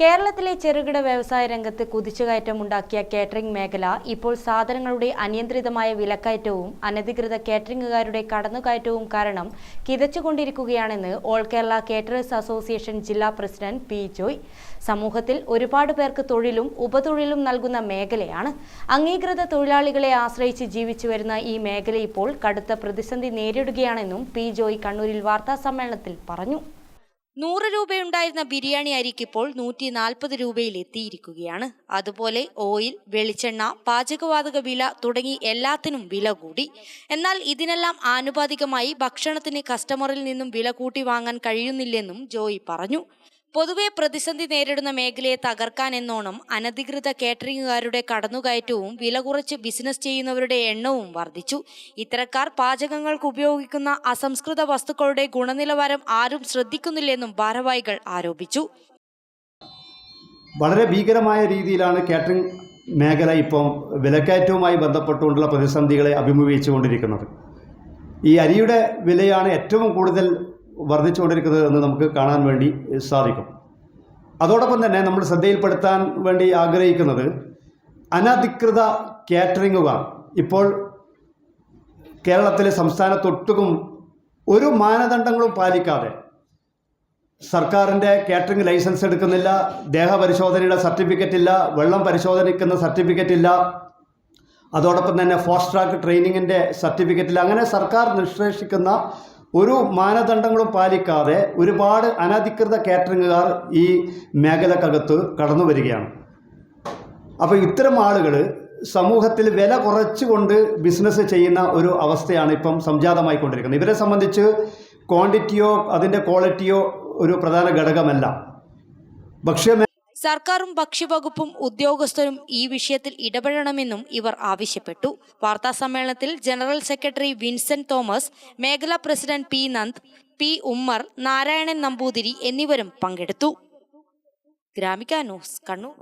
കേരളത്തിലെ ചെറുകിട വ്യവസായ രംഗത്ത് കുതിച്ചുകയറ്റം ഉണ്ടാക്കിയ കേറ്ററിംഗ് മേഖല ഇപ്പോൾ സാധനങ്ങളുടെ അനിയന്ത്രിതമായ വിലക്കയറ്റവും അനധികൃത കേറ്ററിംഗുകാരുടെ കടന്നുകയറ്റവും കാരണം കിതച്ചുകൊണ്ടിരിക്കുകയാണെന്ന് ഓൾ കേരള കേറ്ററേഴ്സ് അസോസിയേഷൻ ജില്ലാ പ്രസിഡന്റ് പി ജോയ്. സമൂഹത്തിൽ ഒരുപാട് പേർക്ക് തൊഴിലും ഉപതൊഴിലും നൽകുന്ന മേഖലയാണ്. അംഗീകൃത തൊഴിലാളികളെ ആശ്രയിച്ച് ജീവിച്ചു വരുന്ന ഈ മേഖല ഇപ്പോൾ കടുത്ത പ്രതിസന്ധി നേരിടുകയാണെന്നും പി ജോയ് കണ്ണൂരിൽ വാർത്താ സമ്മേളനത്തിൽ പറഞ്ഞു. നൂറ് രൂപയുണ്ടായിരുന്ന ബിരിയാണി അരിക്ക് ഇപ്പോൾ നൂറ്റി നാൽപ്പത് രൂപയിൽ എത്തിയിരിക്കുകയാണ്. അതുപോലെ ഓയിൽ വെളിച്ചെണ്ണ പാചകവാതക വില തുടങ്ങി എല്ലാത്തിനും വില കൂടി. എന്നാൽ ഇതിനെല്ലാം ആനുപാതികമായി ഭക്ഷണത്തിന് കസ്റ്റമറിൽ നിന്നും വില കൂട്ടി വാങ്ങാൻ കഴിയുന്നില്ലെന്നും ജോയി പറഞ്ഞു. പൊതുവെ പ്രതിസന്ധി നേരിടുന്ന മേഖലയെ തകർക്കാൻ എന്നോണം അനധികൃത കേറ്ററിംഗുകാരുടെ കടന്നുകയറ്റവും വില കുറച്ച് ബിസിനസ് ചെയ്യുന്നവരുടെ എണ്ണവും വർദ്ധിച്ചു. ഇത്തരക്കാർ പാചകങ്ങൾക്ക് ഉപയോഗിക്കുന്ന അസംസ്കൃത വസ്തുക്കളുടെ ഗുണനിലവാരം ആരും ശ്രദ്ധിക്കുന്നില്ലെന്നും ഭാരവാഹികൾ ആരോപിച്ചു. വളരെ ഭീകരമായ രീതിയിലാണ് കാറ്ററിംഗ് മേഖല ഇപ്പം വിലക്കയറ്റവുമായി ബന്ധപ്പെട്ടുകൊണ്ടുള്ള പ്രതിസന്ധികളെ അഭിമുഖീകരിച്ചുകൊണ്ടിരിക്കുന്നത്. ഈ അരിയുടെ വിലയാണ് ഏറ്റവും കൂടുതൽ വർദ്ധിച്ചുകൊണ്ടിരിക്കുന്നത് എന്ന് നമുക്ക് കാണാൻ വേണ്ടി സാധിക്കും. അതോടൊപ്പം തന്നെ നമ്മൾ ശ്രദ്ധയിൽപ്പെടുത്താൻ വേണ്ടി ആഗ്രഹിക്കുന്നത് അനധികൃത കാറ്ററിംഗുകാർ ഇപ്പോൾ കേരളത്തിലെ സംസ്ഥാനത്തൊട്ടും ഒരു മാനദണ്ഡങ്ങളും പാലിക്കാതെ സർക്കാരിന്റെ കാറ്ററിംഗ് ലൈസൻസ് എടുക്കുന്നില്ല ദേഹപരിശോധനയുടെ സർട്ടിഫിക്കറ്റ് ഇല്ല വെള്ളം പരിശോധനിക്കുന്ന സർട്ടിഫിക്കറ്റ് ഇല്ല അതോടൊപ്പം തന്നെ ഫാസ്റ്റ് ട്രാക്ക് ട്രെയിനിങ്ങിന്റെ സർട്ടിഫിക്കറ്റിൽ അങ്ങനെ സർക്കാർ നിഷ്കർഷിക്കുന്ന ഒരു മാനദണ്ഡങ്ങളും പാലിക്കാതെ ഒരുപാട് അനധികൃത കാറ്ററിങ്ങുകാർ ഈ മേഖലക്കകത്ത് കടന്നു വരികയാണ്. അപ്പോൾ ഇത്തരം ആളുകൾ സമൂഹത്തിൽ വില കുറച്ചുകൊണ്ട് ബിസിനസ് ചെയ്യുന്ന ഒരു അവസ്ഥയാണ് ഇപ്പം സംജാതമായിക്കൊണ്ടിരിക്കുന്നത്. ഇവരെ സംബന്ധിച്ച് ക്വാണ്ടിറ്റിയോ അതിന്റെ ക്വാളിറ്റിയോ ഒരു പ്രധാന ഘടകമല്ല. ഭക്ഷ്യമേ സർക്കാരും ഭക്ഷ്യവകുപ്പും ഉദ്യോഗസ്ഥരും ഈ വിഷയത്തിൽ ഇടപെടണമെന്നും ഇവർ ആവശ്യപ്പെട്ടു. വാർത്താ സമ്മേളനത്തിൽ ജനറൽ സെക്രട്ടറി വിൻസെന്റ് തോമസ് മേഖലാ president P Nand P Ummer Narayanan Namboothiri എന്നിവരും പങ്കെടുത്തു. ഗ്രാമിക ന്യൂസ് കണ്ണൂർ.